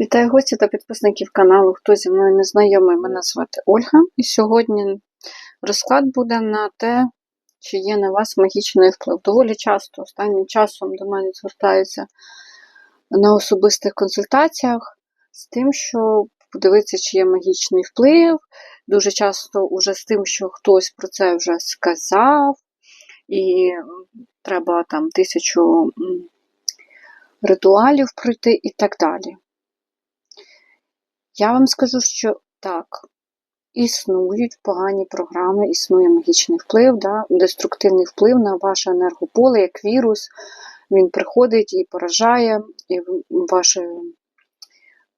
Вітаю гості та підписників каналу. Хто зі мною не знайомий, мене звати Ольга. І сьогодні розклад буде на те, чи є на вас магічний вплив. Доволі часто останнім часом до мене звертаються на особистих консультаціях з тим, що подивитися, чи є магічний вплив. Дуже часто уже з тим, що хтось про це вже сказав, і треба там тисячу ритуалів пройти і так далі. Я вам скажу, що так, існують погані програми, існує магічний вплив, да, деструктивний вплив на ваше енергополе, як вірус. Він приходить і поражає і ваше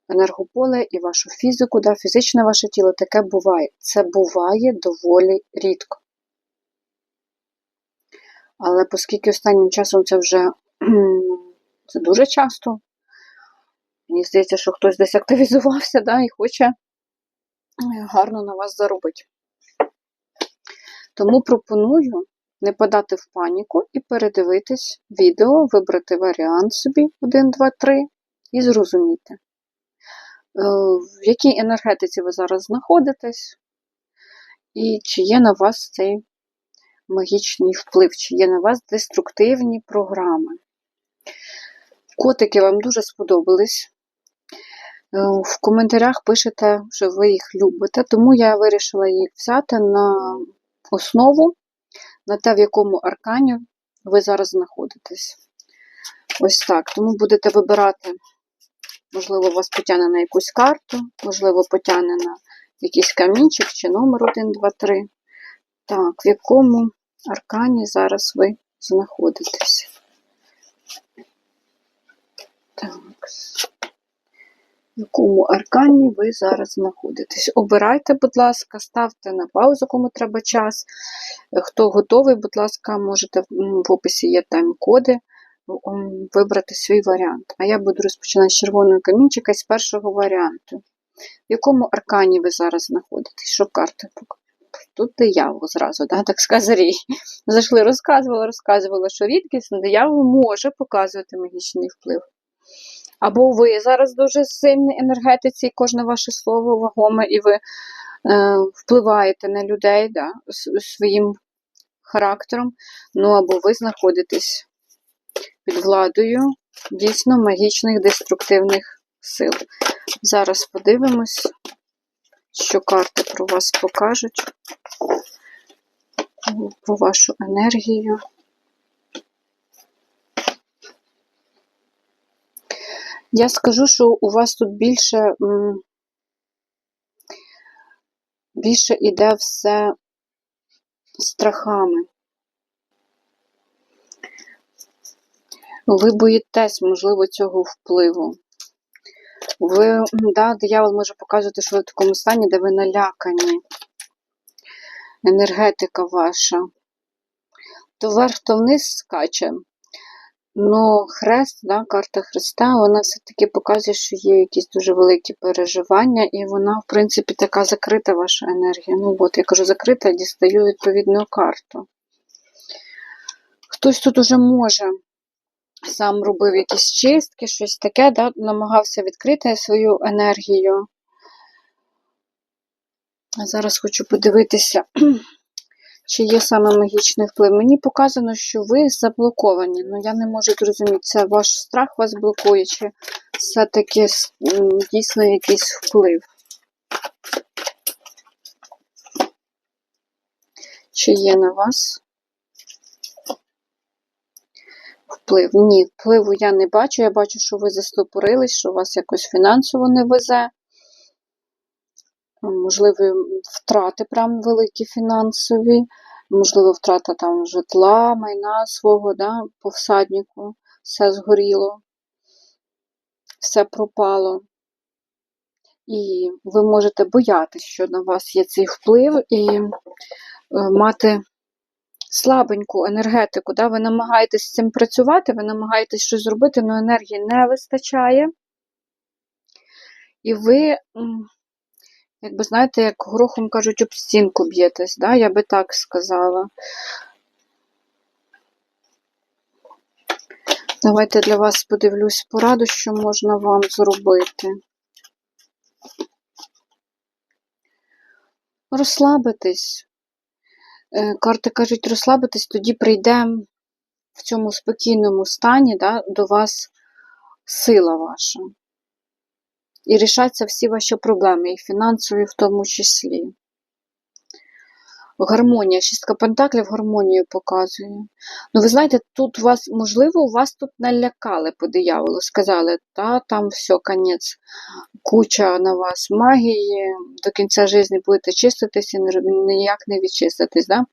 енергополе, і вашу фізику, да, фізичне ваше тіло таке буває. Це буває доволі рідко. Але оскільки останнім часом це вже це дуже часто, Мені здається, що хтось десь активізувався да, і хоче е, гарно на вас заробити. Тому пропоную не подати в паніку і передивитись відео, вибрати варіант собі 1, 2, 3 і зрозуміти, е, в якій енергетиці ви зараз знаходитесь, і чи є на вас цей магічний вплив, чи є на вас деструктивні програми. Котики вам дуже сподобались. Е, в коментарях пишете, що ви їх любите, тому я вирішила їх взяти на основу, на те, в якому аркані ви зараз знаходитесь. Ось так. Тому будете вибирати, можливо, вас потягне на якусь карту, можливо, потягне на якийсь камінчик чи номер 1, 2, 3. Так, в якому аркані зараз ви знаходитесь. Так якому аркані ви зараз знаходитесь. Обирайте, будь ласка, ставте на паузу, кому треба час. Хто готовий, будь ласка, можете в описі є тайм-коди вибрати свій варіант. А я буду розпочинати з червоного камінчика з першого варіанту. В якому аркані ви зараз знаходитесь? Що карти? Тут диявол зразу, да, так сказати. Зайшли, розказувала, розказувала, що рідкісно диявол може показувати магічний вплив. Або ви зараз дуже сильні енергетиці, і кожне ваше слово вагоме, і ви е, впливаєте на людей да, своїм характером. Ну, або ви знаходитесь під владою дійсно магічних деструктивних сил. Зараз подивимось, що карти про вас покажуть, про вашу енергію. Я скажу, що у вас тут більше більше іде все страхами. Ви боїтесь, можливо, цього впливу. Ви, да, диявол може показувати, що ви в такому стані, де ви налякані. Енергетика ваша. То вверх, то вниз скаче. Ну, хрест, да, карта Христа, вона все-таки показує, що є якісь дуже великі переживання, і вона, в принципі, така закрита ваша енергія. Ну, от, я кажу, закрита, дістаю відповідну карту. Хтось тут уже може сам робив якісь чистки, щось таке, да, намагався відкрити свою енергію. Зараз хочу подивитися. Чи є саме магічний вплив? Мені показано, що ви заблоковані. Ну, я не можу зрозуміти, це ваш страх вас блокує, чи все-таки дійсно якийсь вплив. Чи є на вас вплив? Ні, впливу я не бачу. Я бачу, що ви застопорились, що вас якось фінансово не везе. Можливі втрати прям великі фінансові, можливо, втрата там житла, майна свого, да, по всаднику, все згоріло, все пропало. І ви можете боятися, що на вас є цей вплив, і е, мати слабеньку енергетику. Да? Ви намагаєтесь з цим працювати, ви намагаєтесь щось зробити, але енергії не вистачає. І ви Якби, знаєте, як горохом кажуть, об стінку б'єтесь, да? я би так сказала. Давайте для вас подивлюсь пораду, що можна вам зробити. Розслабитись. Е, карти кажуть, розслабитись, тоді прийде в цьому спокійному стані да, до вас сила ваша. І рішаться всі ваші проблеми, і фінансові в тому числі. Гармонія, шістка пентаклів гармонію показує. Ну, ви знаєте, тут вас, можливо, вас тут налякали по дияволу. Сказали, та там все, конець, куча на вас магії, до кінця життя будете чиститись і ніяк не відчиститись. Да?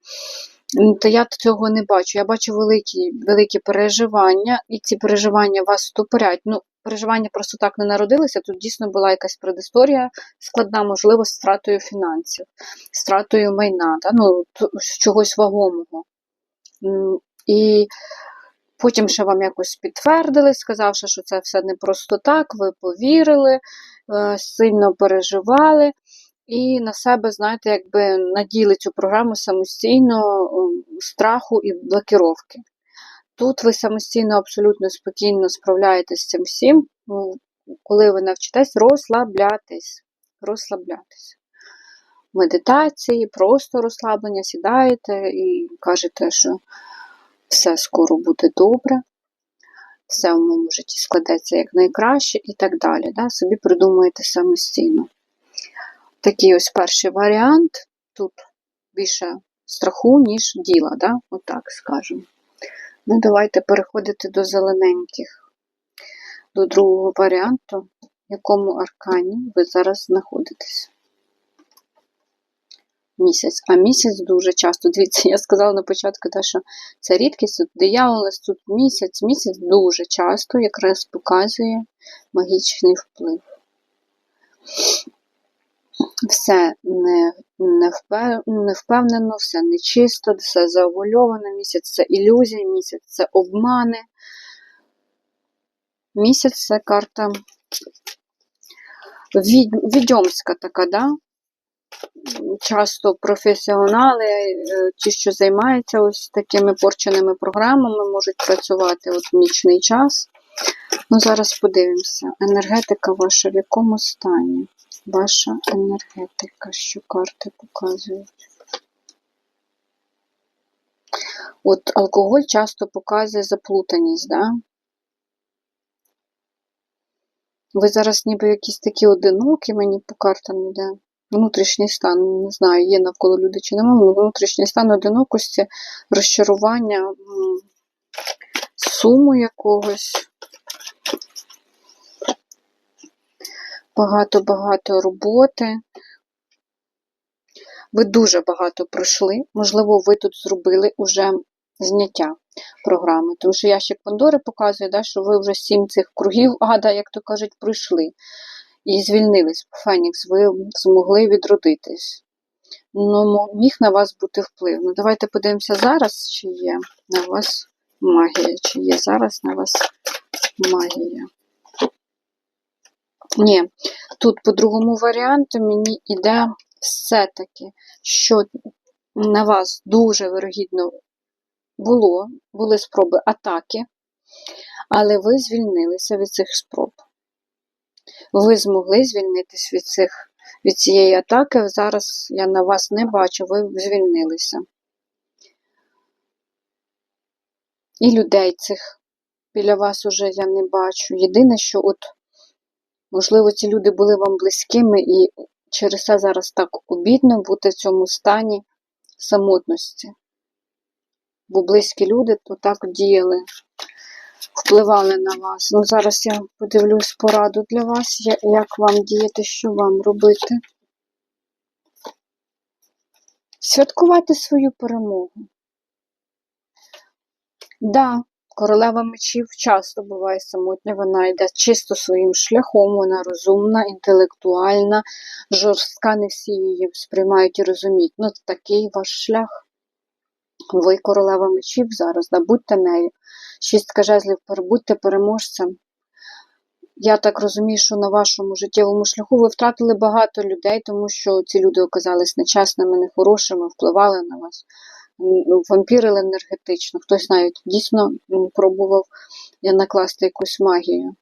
Та я цього не бачу. Я бачу великі, великі переживання, і ці переживання вас ступорять. Ну, переживання просто так не народилися. Тут дійсно була якась предісторія складна, можливо, з втратою фінансів, з втратою майна, да? ну, чогось вагомого. І потім ще вам якось підтвердили, сказавши, що це все не просто так, ви повірили, е, сильно переживали. І на себе, знаєте, якби наділи цю програму самостійно страху і блокіровки. Тут ви самостійно абсолютно спокійно справляєтесь з цим всім, ну, коли ви навчитесь розслаблятись. Розслаблятись. Медитації, просто розслаблення, сідаєте і кажете, що все скоро буде добре, все в моєму житті складеться як найкраще і так далі. Да? Собі придумуєте самостійно. Такий ось перший варіант. Тут більше страху, ніж діла, да? отак скажемо. Ну, давайте переходити до зелененьких, до другого варіанту, в якому аркані ви зараз знаходитесь. Місяць. А місяць дуже часто. Дивіться, я сказала на початку, те, що це рідкість, тут дияволець, тут місяць. Місяць дуже часто якраз показує магічний вплив. Все не, не, впев- не впевнено, все нечисто, все завуальовано. Місяць це ілюзії, місяць це обмани. Місяць це карта від, відьомська така, да? Часто професіонали, е, ті, що займаються ось такими порченими програмами, можуть працювати от в нічний час. Ну, зараз подивимося. Енергетика ваша в якому стані? Ваша енергетика, що карти показують. От алкоголь часто показує заплутаність, да? Ви зараз ніби якісь такі одинокі, мені по картам йде. Внутрішній стан, не знаю, є навколо люди чи немає, але внутрішній стан одинокості, розчарування, суму якогось. Багато-багато роботи. Ви дуже багато пройшли. Можливо, ви тут зробили уже зняття програми. Тому що ящик Пандори показує, да, що ви вже сім цих кругів ада, як то кажуть, пройшли. І звільнились. Фенікс, ви змогли відродитись. Ну, міг на вас бути вплив. Ну, давайте подивимося зараз, чи є на вас магія, чи є зараз на вас магія. Ні, тут по другому варіанту мені йде все-таки, що на вас дуже вирогідно було, були спроби атаки, але ви звільнилися від цих спроб. Ви змогли звільнитись від цих від цієї атаки. Зараз я на вас не бачу, ви звільнилися. І людей цих біля вас уже я не бачу. Єдине, що от, можливо, ці люди були вам близькими, і через це зараз так обідно бути в цьому стані самотності. Бо близькі люди то так діяли, впливали на вас. Ну, зараз я подивлюсь пораду для вас, як вам діяти, що вам робити. Святкувати свою перемогу. Да, королева мечів часто буває самотня, вона йде чисто своїм шляхом, вона розумна, інтелектуальна, жорстка, не всі її сприймають і розуміють. Ну, такий ваш шлях. Ви королева мечів зараз, да, будьте нею. Шістка жезлів, будьте переможцем. Я так розумію, що на вашому життєвому шляху ви втратили багато людей, тому що ці люди оказались нечесними, нехорошими, впливали на вас, вампірили енергетично. Хтось навіть дійсно пробував накласти якусь магію.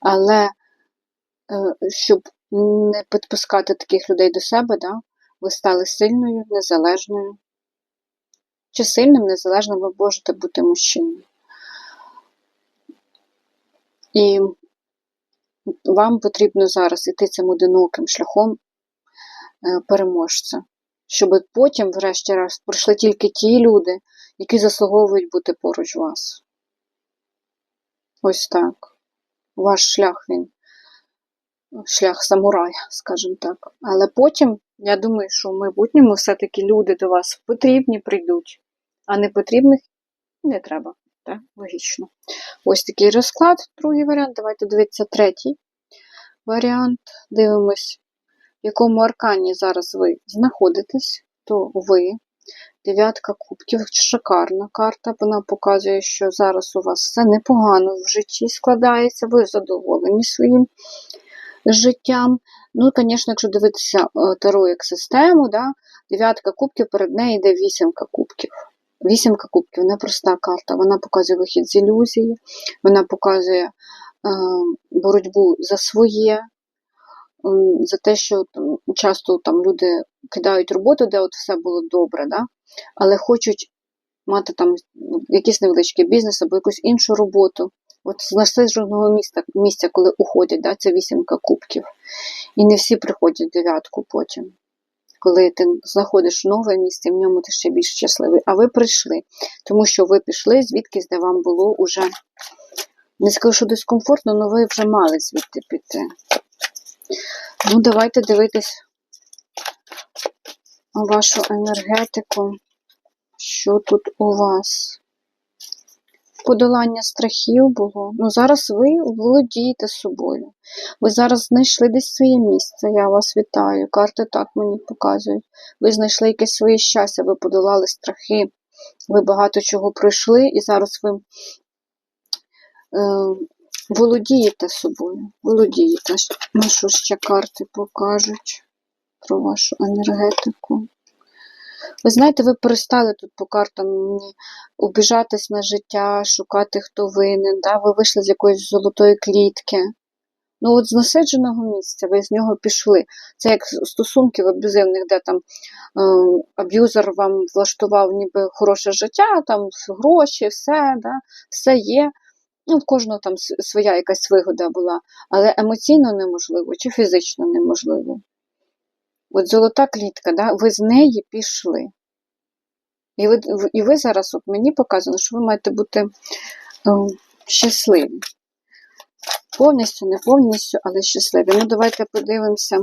Але е, щоб не підпускати таких людей до себе, да? ви стали сильною, незалежною. Чи сильним, незалежним ви можете бути мужчиною. І вам потрібно зараз іти цим одиноким шляхом е, переможця, щоб потім, врешті-решт, прийшли тільки ті люди, які заслуговують бути поруч вас. Ось так. Ваш шлях він шлях самурая, скажімо так. Але потім, я думаю, що в майбутньому все-таки люди до вас потрібні прийдуть, а не потрібних не треба. Так, логічно. Ось такий розклад, другий варіант. Давайте дивитися третій варіант. Дивимось, в якому аркані зараз ви знаходитесь, то ви. Дев'ятка кубків, шикарна карта. Вона показує, що зараз у вас все непогано в житті складається, ви задоволені своїм життям. Ну, звісно, якщо дивитися е, Таро як систему, да, дев'ятка кубків, перед нею йде вісімка кубків. Вісімка кубків непроста карта. Вона показує вихід з ілюзії, вона показує е, боротьбу за своє, за те, що там, часто там люди кидають роботу, де от все було добре, да? але хочуть мати там якийсь невеличкий бізнес або якусь іншу роботу. От з насидженого місця, місця, коли уходять, да, це вісімка кубків. І не всі приходять дев'ятку потім. Коли ти знаходиш нове місце, в ньому ти ще більш щасливий. А ви прийшли, тому що ви пішли звідкись, де вам було уже, не скажу, що дискомфортно, але ви вже мали звідти піти. Ну, давайте дивитись вашу енергетику. Що тут у вас? Подолання страхів було. Ну, зараз ви володієте собою. Ви зараз знайшли десь своє місце. Я вас вітаю. Карти так мені показують. Ви знайшли якесь своє щастя, ви подолали страхи, ви багато чого пройшли, і зараз ви е, володієте собою. Володієте. Ну, що ще карти покажуть про вашу енергетику. Ви знаєте, ви перестали тут по картам мені обіжатись на життя, шукати, хто винен. Да? Ви вийшли з якоїсь золотої клітки. Ну, от з насидженого місця, ви з нього пішли. Це як стосунки в аб'юзивних, де там е, аб'юзер вам влаштував ніби хороше життя, там гроші, все, да? все є. Ну, в кожного там своя якась вигода була, але емоційно неможливо чи фізично неможливо. От золота клітка, да? ви з неї пішли. І ви, і ви зараз от мені показано, що ви маєте бути е, щасливі. Повністю, не повністю, але щасливі. Ну, давайте подивимося,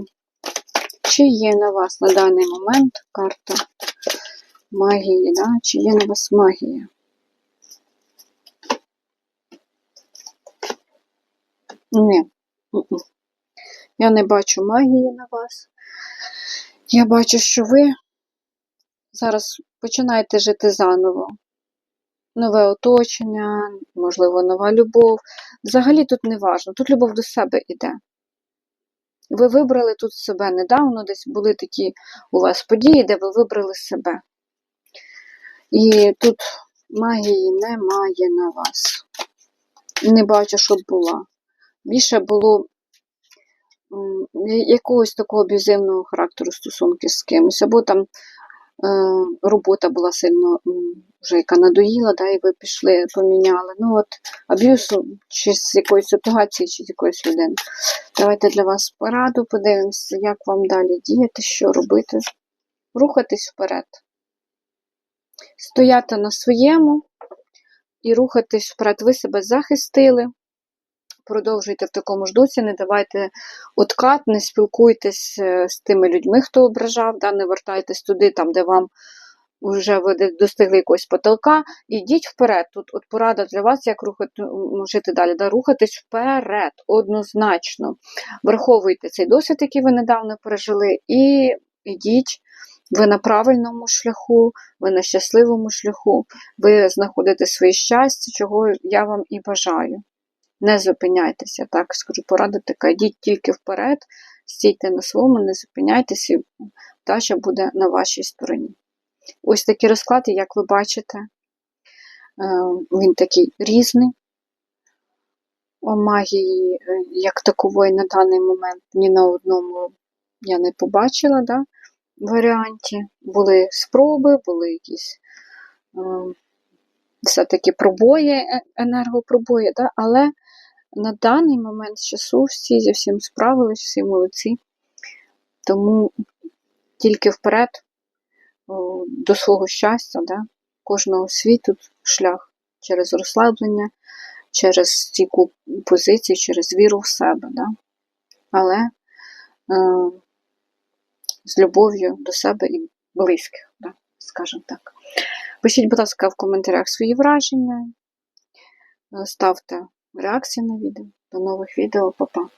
чи є на вас на даний момент карта магії, да? чи є на вас магія. Ні. Я не бачу магії на вас. Я бачу, що ви зараз починаєте жити заново. Нове оточення, можливо, нова любов. Взагалі тут не важно, тут любов до себе йде. Ви вибрали тут себе недавно, десь були такі у вас події, де ви вибрали себе. І тут магії немає на вас. Не бачу, щоб була. Більше було якогось такого аб'юзивного характеру стосунки з кимось, або там е, робота була сильно вже яка надоїла, да, і ви пішли, поміняли. Ну от аб'юз чи з якоїсь ситуації, чи з якоїсь людини. Давайте для вас пораду подивимося, як вам далі діяти, що робити. Рухатись вперед. Стояти на своєму і рухатись вперед. Ви себе захистили. Продовжуйте в такому ж дусі, не давайте откат, не спілкуйтесь е, з тими людьми, хто ображав, да, не вертайтесь туди, там, де вам вже ви достигли якогось потолка. Ідіть вперед. Тут от порада для вас, як рухати, жити далі. Да, рухатись вперед, однозначно. Враховуйте цей досвід, який ви недавно пережили, і ідіть. Ви на правильному шляху, ви на щасливому шляху, ви знаходите своє щастя, чого я вам і бажаю. Не зупиняйтеся, так скажу, порада така, йдіть тільки вперед, стійте на своєму, не зупиняйтеся, і вдача буде на вашій стороні. Ось такий розклад, і як ви бачите, е, він такий різний. о, магії е, як такової на даний момент ні на одному я не побачила да, варіанті. Були спроби, були якісь е, все-таки пробої, енергопробої, да, але на даний момент часу всі зі всім справились, всі молодці. Тому тільки вперед до свого щастя, да, кожного світу шлях через розслаблення, через стійку позицію, через віру в себе. Да. Але е, з любов'ю до себе і близьких, да, скажімо так. Пишіть, будь ласка, в коментарях свої враження, е, ставте реакції на відео. До нових відео, па-па.